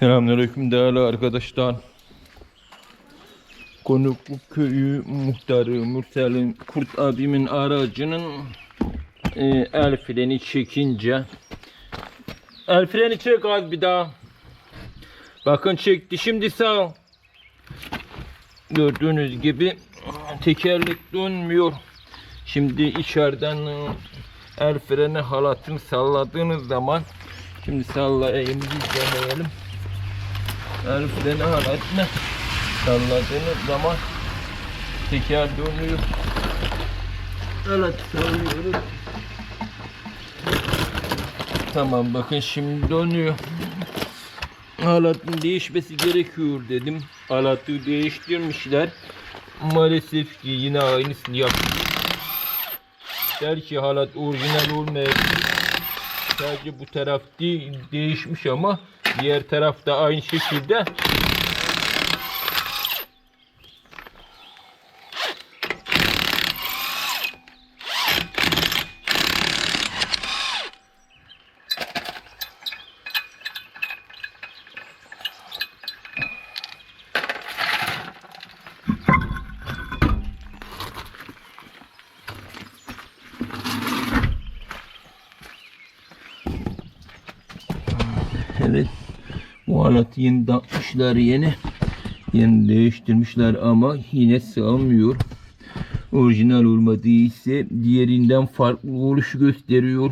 Selamünaleyküm değerli arkadaşlar. Konukluk köyü muhtarı Mursel'in Kurt abimin aracının e, el freni çekince el freni çek az bir daha. Bakın çekti şimdi sağ. Gördüğünüz gibi tekerlek dönmüyor. Şimdi içeriden e, el freni halatını salladığınız zaman Şimdi sallayayım biz freni halatını salladığınız zaman teker dönüyor. Evet sallıyoruz. Tamam bakın şimdi dönüyor. Halatın değişmesi gerekiyor dedim. Halatı değiştirmişler. Maalesef ki yine aynısını. Der ki halat orijinal olmayabilir. Sadece bu taraf değil, değişmiş ama diğer tarafta aynı şekilde. Evet. Bu alatı yeni takmışlar yeni. Yeni değiştirmişler ama yine sığamıyor. Orijinal olmadığı ise diğerinden farklı oluş gösteriyor.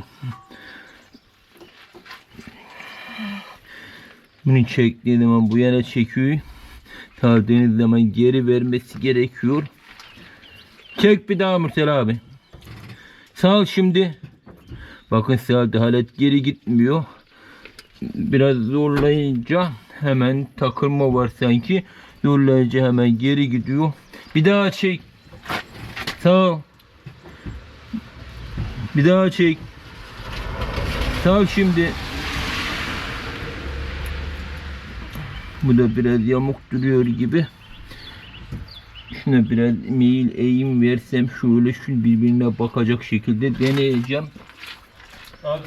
Bunu çektiği zaman bu yana çekiyor. Tardığınız zaman geri vermesi gerekiyor. Çek bir daha Mürsel abi. Sağ şimdi. Bakın sağ halet geri gitmiyor biraz zorlayınca hemen takılma var sanki. Zorlayınca hemen geri gidiyor. Bir daha çek. Sağ. Bir daha çek. Sağ şimdi. Bu da biraz yamuk duruyor gibi. Şuna biraz meyil eğim versem şöyle şu birbirine bakacak şekilde deneyeceğim. Abi.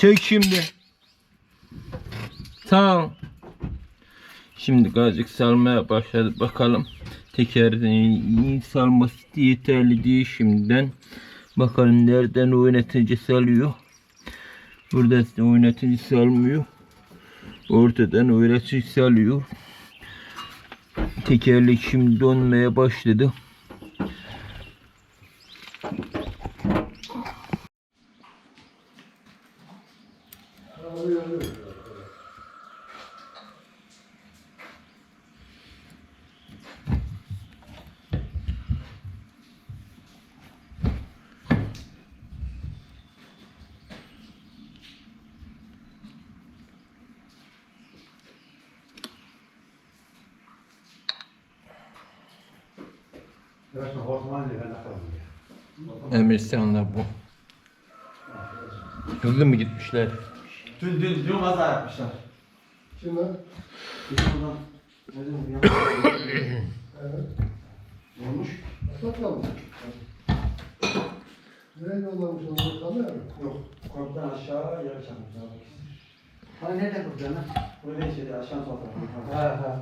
Çek şimdi. Tamam. Şimdi gazcık salmaya başladı. Bakalım tekerin salması yeterli değil şimdiden. Bakalım nereden oynatıcı salıyor. Burada oynatıcı salmıyor. Ortadan oynatıcı salıyor. Tekerlek şimdi dönmeye başladı. Emirsanlar bu. Hızlı mı gitmişler? Dün dün dün kaza yapmışlar. Şimdi buradan ne dedim ya? evet. Olmuş. Atlatmamış. Nereye yollamış onu? Kamera mı? Yok. Korkudan aşağı yere çarpmışlar. Hani nerede kuracaksın lan? Böyle şeydi aşağı sokak. Ha ha.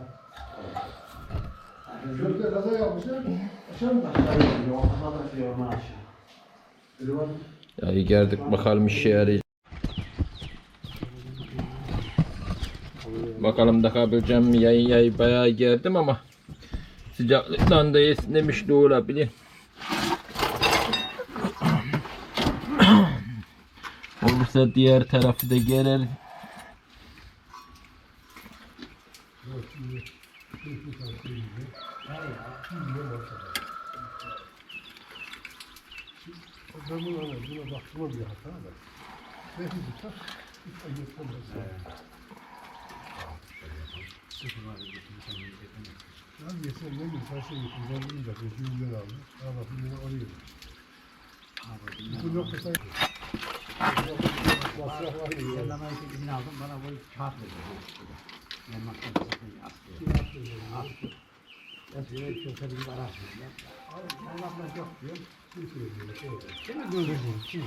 Çocuklar kaza yapmışlar. Ya geldik bakalım işe yarayacak. Bakalım daha böleceğim yay yay bayağı geldim ama sıcaklıktan da esnemiş de olabilir. Olursa diğer tarafı da gerer. Ben buna, buna baktığıma bir hata da. Neyse, Ya geçen ne gün taşı gittim. Ben bunu da 5 milyon aldım. Ha bak yine arıyor. Bu yok da sanki. Masraf var ya. Sen bana iki izin aldın, bana bu kağıt verdi. Ben makinesini astı. Astı. Ben bir.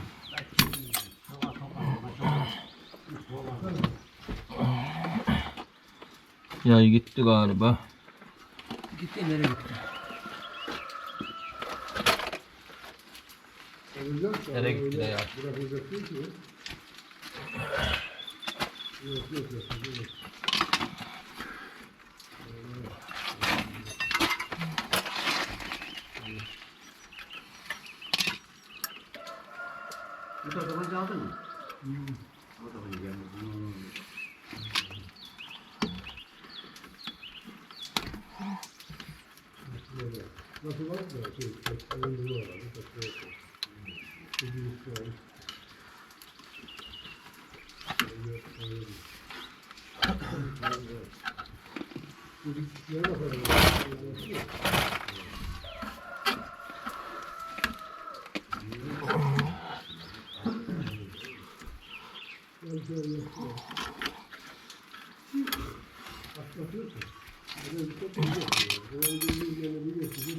Yay gitti galiba. Gitti nereye gitti? Nereye gitti ya? Yok yok. yok. Bu da tabanca aldın mı? O tabanca geldi. Hmm. Böyle. Nasıl var mı? Şey, tek oyuncu var. abi, tek şey yok. Bir büyük var. Öyle, öyle. Bu diksiklere bakalım. Ben şöyle yapıyorum. Atlatıyorsun. Böyle bir top yapıyor. Böyle bir bir yana bir yapıyor.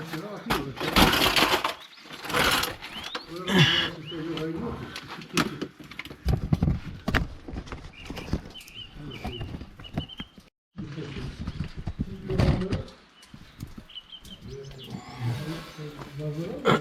Aşağı atıyor. Böyle bir şey yok. Şimdi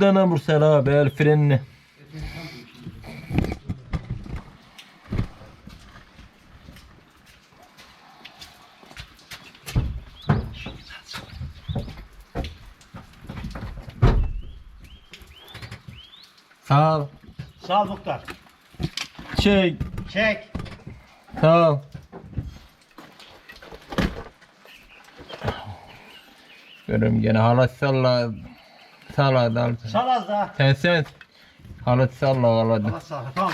dana Mursel abi el frenini. Sağ ol. Sağ ol muhtar. Çek. Çek. Sağ ol. Görüyorum gene halat salla. Salla dal. Sal az daha. Sen sen. Halat salla haladı. Allah sağ ol. Tamam.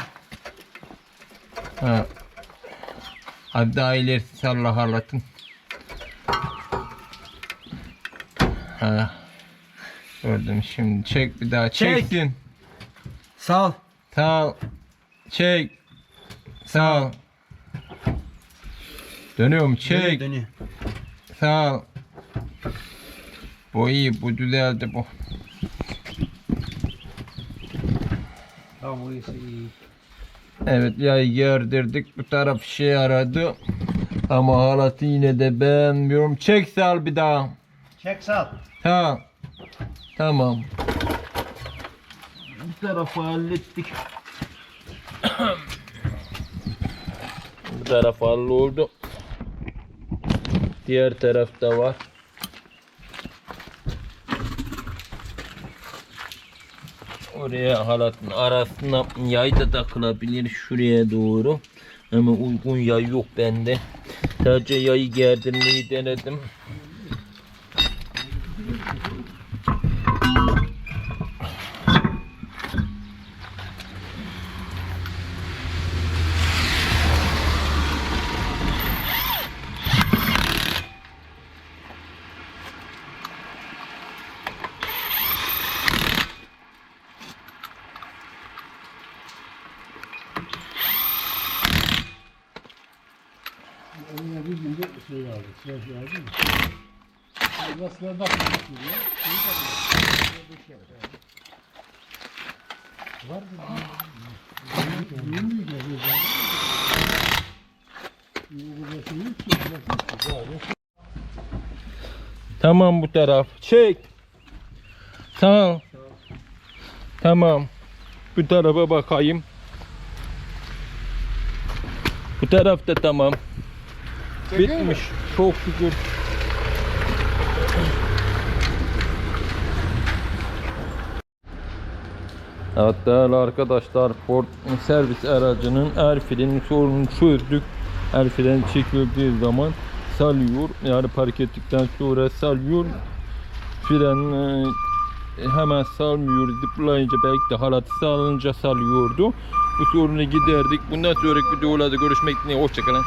Ha. Hadi daha ilerisi salla halatın. Ha. Gördüm şimdi. Çek bir daha. Çek. Çeksin. Sağ ol. Sağ ol. Çek. Sağ ol. Dönüyor mu? Çek. Dönüyor. Sağ ol. Bu iyi. Bu. Tamam iyisi iyi. Evet yayı gerdirdik. Bu taraf şey aradı. Ama halatı yine de beğenmiyorum. Çek sal bir daha. Çek ol. Tamam. Tamam. Bu tarafı hallettik. Bu taraf halloldu. Diğer tarafta var. Oraya halatın arasına yay da takılabilir şuraya doğru. Ama uygun yay yok bende. Sadece yayı gerdirmeyi denedim. Şey aldı mı? Rastlar bakmak istiyor. Şeyi bakıyor. Var mı? Tamam bu taraf. Çek. Ol. Tamam. Bu tarafa bakayım. Bu tarafta tamam. Çekiyor? Bitmiş. Çok şükür. Evet değerli arkadaşlar Ford servis aracının el freni sorununu çözdük. Fren çekildiği zaman salıyor. Yani park ettikten sonra salıyor. Fren e, hemen salmıyor. Zıplayınca belki de halatı sağlanınca salıyordu. Bu sorunu giderdik. Bundan sonraki videolarda görüşmek dileğiyle. Hoşçakalın.